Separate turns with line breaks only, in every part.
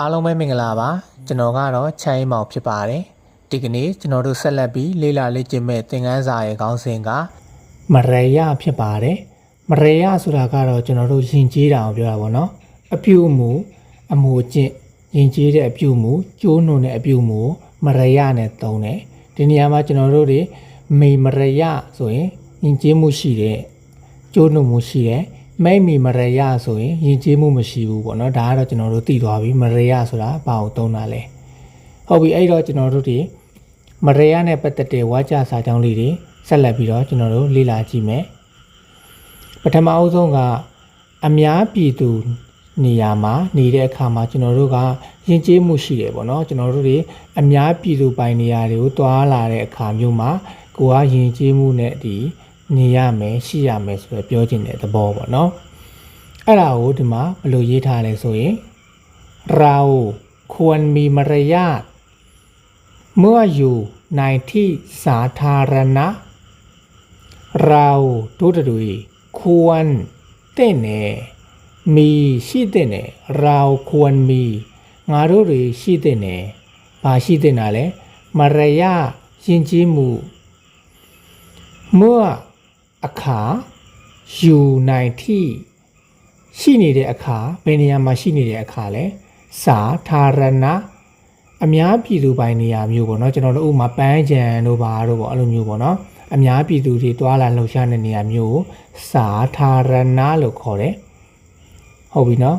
အားလုံးပဲမင်္ဂလာပါကျွန်တော်ကတော့ချမ်းအေးမောင်ဖြစ်ပါတယ်ဒီကနေ့ကျွန်တော်တို့ဆက်လက်ပြီးလေ့လာလေ့ကျင့်မဲ့သင်ခန်းစာရဲ့ခေါင်းစဉ်ကမရေယဖြစ်ပါတယ်မရေယဆိုတာကတော့ကျွန်တော်တို့ယဉ်ကျေးတာကိုပြောတာပေါ့နော်အပြုအမူအမူအကျင့်ယဉ်ကျေးတဲ့အပြုအမူကျိုးနုံတဲ့အပြုအမူကိုမရေယနဲ့သုံးတယ်ဒီနေရာမှာကျွန်တော်တို့တွေမေမရေယဆိုရင်ယဉ်ကျေးမှုရှိတဲ့ကျိုးနုံမှုရှိတဲ့ မိတ်မီမရယဆိုရင်ယဉ်ကျေးမှုမရှိဘူးပေါ့နော်ဒါကတော့ကျွန်တော်တို့သိသွားပြီမရယဆိုတာဘာကိုသုံးတာလဲဟုတ်ပြီအဲ့တော့ကျွန်တော်တို့ဒီမရယနဲ့ပတ်သက်တဲ့ဝါကြစာကြောင်းလေးတွေဆက်လက်ပြီးတော့ကျွန်တော်တို့လေ့လာကြည့်မယ်ပထမအဦးဆုံးကအများပြည်သူနေရာမှာနေတဲ့အခါမှာကျွန်တော်တို့ကယဉ်ကျေးမှုရှိတယ်ပေါ့နော်ကျွန်တော်တို့တွေအများပြည်သူပိုင်နေရာတွေကိုတွာလာတဲ့အခါမျိုးမှာကိုကယဉ်ကျေးမှုနဲ့ဒီ နေရမယ်ရှိရမယ်ဆိုတော့ပြောချင်တဲ့သဘောပေါ့နော်အဲ့ဒါကိုဒီမှာဘယ်လိုရေးထားလဲဆိုရင်เราควรมีมารยาทเมื่ออยู่ในที่สาธารณะ เราတို့တွေควรတင့်တယ်มีရှိတဲ့တယ်เราควรมีငါတို့တွေရှိတဲ့တယ်ဘာရှိတဲ့နာလဲမရယယဉ်ကျေးမှုเมื่อ အခါယူနိုင်ထိရှိနေတဲ့အခါဘယ်နေရာမှာရှိနေတဲ့အခါလဲစာထာရဏအများပြည်သူပိုင်နေရာမျိုးပေါ့နော်ကျွန်တော်တို့ဥမာပန်းချံတို့ဘာတို့ပေါ့အဲ့လိုမျိုးပေါ့နော်အများပြည်သူတွေတွာလာလှုပ်ရှားတဲ့နေရာမျိုးကိုစာထာရဏလို့ခေါ်တယ်ဟုတ်ပြီနော်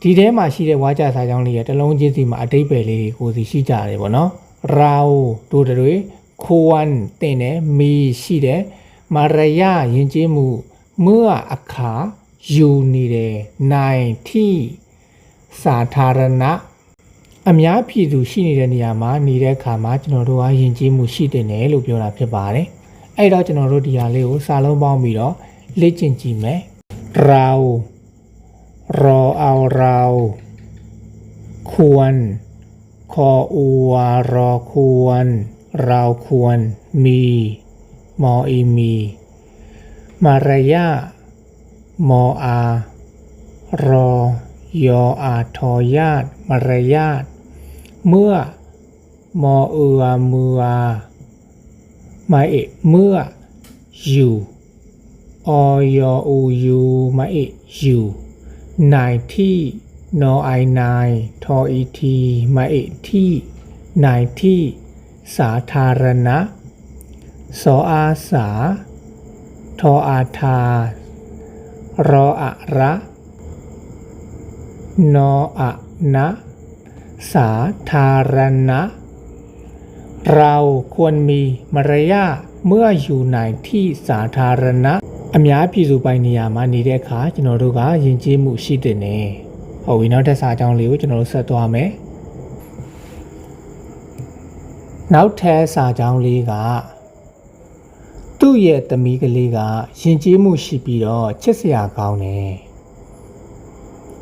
ဒီထဲမှာရှိတဲ့ဝါကြစာကြောင်းလေးရဲ့တလုံးချင်းစီမှာအတိတ်ပဲလေးတွေကိုစီရှိကြတယ်ပေါ့နော်ရာဝတို့တွေခိုးဝမ်းတင်တယ်မီရှိတယ် မရယယဉ်ကျေးမှုเมื่อအခါယူနေတယ်နိုင်ที่စာธารณะအများပြည်သူရှိနေတဲ့နေရာမှာနေတဲ့အခါမှာကျွန်တော်တို့ကယဉ်ကျေးမှုရှိတဲ့နယ်လို့ပြောတာဖြစ်ပါတယ်အဲ့တော့ကျွန်တော်တို့ဒီဟာလေးကိုစာလုံးပေါင်းပြီးတော့လေ့ကျင့်ကြည့်မယ်เรารอเอาเราควรคออูวารอควร เราควรมี มออีมี มารยามออา รอยออาทอยาตมารยาทเมื่อ มอเอือมืออามาเอเมื่ออยู่ออยออูยูมาเออยู่นายที่นอไอนายทออีทีมาเอที่นายที่สาธารณะ สออาสา ทออาทารออะระ นออะนะ สาธารณะ เราควรมีมารยาทเมื่ออยู่ในที่สาธารณะ အများပြည်သူပိုင်နေရာမှာနေတဲ့အခါကျွန်တော်တို့ကယဉ်ကျေးမှုရှိတဲ့နေဟုတ်ပြီနောက်ထပ်စာကြောင်းလေးကိုကျွန်တော်တို့ဆက်သွားမယ်နောက်ထပ်စာကြောင်းလေးက သူ့ရဲ့သမီးကလေးကယဉ်ကျေးမှုရှိပြီးတော့ချစ်စရာကောင်းတယ်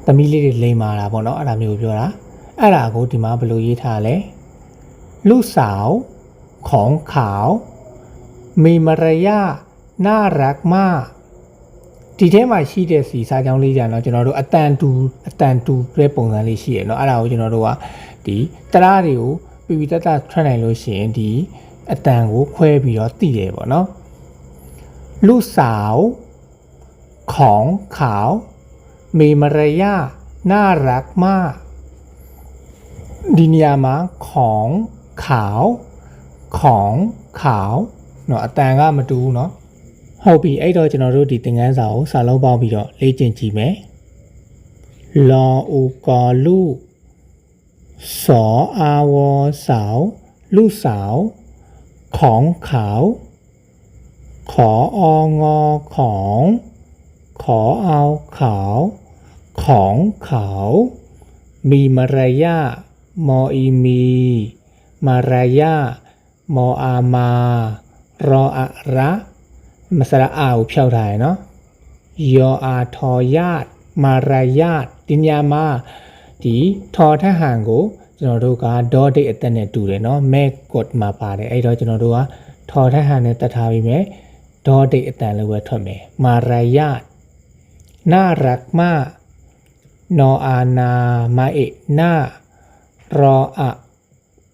သမီးလေးတွေလိမ်မာတာပေါ့နော်အဲ့ဒါမျိုးပြောတာအဲ့ဒါကိုဒီမှာဘယ်လိုရေးထားလဲลูกสาวของเขามีมารยาทน่ารักมากဒီထဲမှာရှိတဲ့စီစာကြောင်းလေးကြတော့ကျွန်တော်တို့အတန်တူအတန်တူတဲ့ပုံစံလေးရှိရเนาะအဲ့ဒါကိုကျွန်တော်တို့ကဒီတရာတွေကိုပြပြတတ်တထွက်နိုင်လို့ရှိရင်ဒီအတန်ကိုခွဲပြီးတော့တည်တယ်ပေါ့เนาะ ลูกสาวของเขามีมารยาทน่ารักมากဒီနေရာမှာของเขาของเขาเนาะအတန်ကမတူဘူးเนาะဟုတ်ပြီအဲ့တော့ကျွန်တော်တို့ဒီသင်ခန်းစာကိုစာလုံးပေါင်းပြီးတော့လေ့ကျင့်ကြည့်မယ်လောဥကောလူစောอาวอสาวลูกสาว ของเขา ขอองอของ ขอเอาเขา ของเขา มีมารยาทมออีมี มารยาทมออามารออะระမစရအာကိုဖြောက်ထားရယ်နော်ယောအာထောယတ်မာရယတ်ဒီညမှာဒီထောထဟန်ကိုကျွန်တော်တို့ကဒေါ်ဒိတ်အသက်နဲ့တူတယ်နော်မဲကွတ်မှာပါတယ်အဲ့တော့ကျွန်တော်တို့ကထောထဟန်နဲ့တတ်ထားပြီးမယ် ဒေါ်ဒိတ်အတန်လို့ပဲထွက်မယ်မာရယတ်နာရက်မ နောအာနာမအေနာရောအ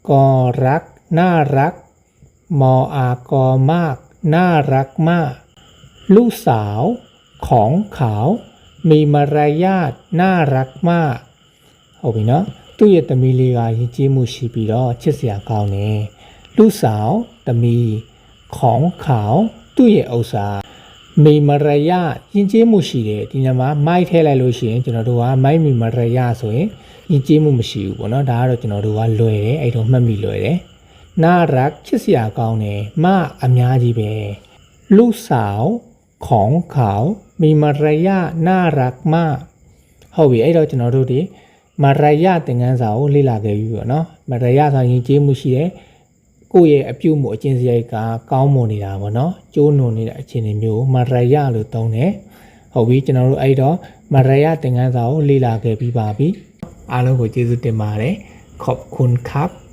ကောรักน่ารัก มออากอมาก น่ารักมาก ลูกสาวของเขา มีมารยาทน่ารักมากဟုတ်ပြီနော်သူ့ရဲ့သမီးလေးကယဉ်ကျေးမှုရှိပြီးတော့ချစ်စရာကောင်းတယ်လူစาวသမီးของเขา သူ့ရဲ့ဥစ္စာမေမရယယဉ်ကျေးမှုရှိတယ်ဒီနေရာမှာမိုက်ထည့်လိုက်လို့ရှိရင်ကျွန်တော်တို့ကမိုက်မေမရယဆိုရင်ယဉ်ကျေးမှုမရှိဘူးပေါ့နော်ဒါကတော့ကျွန်တော်တို့ကလွယ်တယ်အဲ့တော့မှတ်မိလွယ်တယ်နာရက်ချစ်စရာကောင်းတယ်မအများကြီးပဲလူဆောင်ခေါင်းခေါင်းမိမရယနာရက်မဟုတ်ပြီအဲ့တော့ကျွန်တော်တို့ဒီမရယသင်ခန်းစာကိုလေ့လာခဲ့ပြီပေါ့နော်မရယဆိုရင်ကျေးမှုရှိတယ် ကိုယ့်ရဲ့အပြုမှုအကျင့်စရိုက်ကကောင်းမွန်နေတာပေါ့နော်ကျိုးနွန်နေတဲ့အခြေအနေမျိုးကိုမารยာทလို့သုံးတယ်ဟုတ်ပြီကျွန်တော်တို့အဲ့တော့မารยาทသင်ခန်းစာကိုလေ့လာခဲ့ပြီးပါပြီအားလုံးကိုကျေးဇူးတင်ပါတယ်ขอบคุณครับ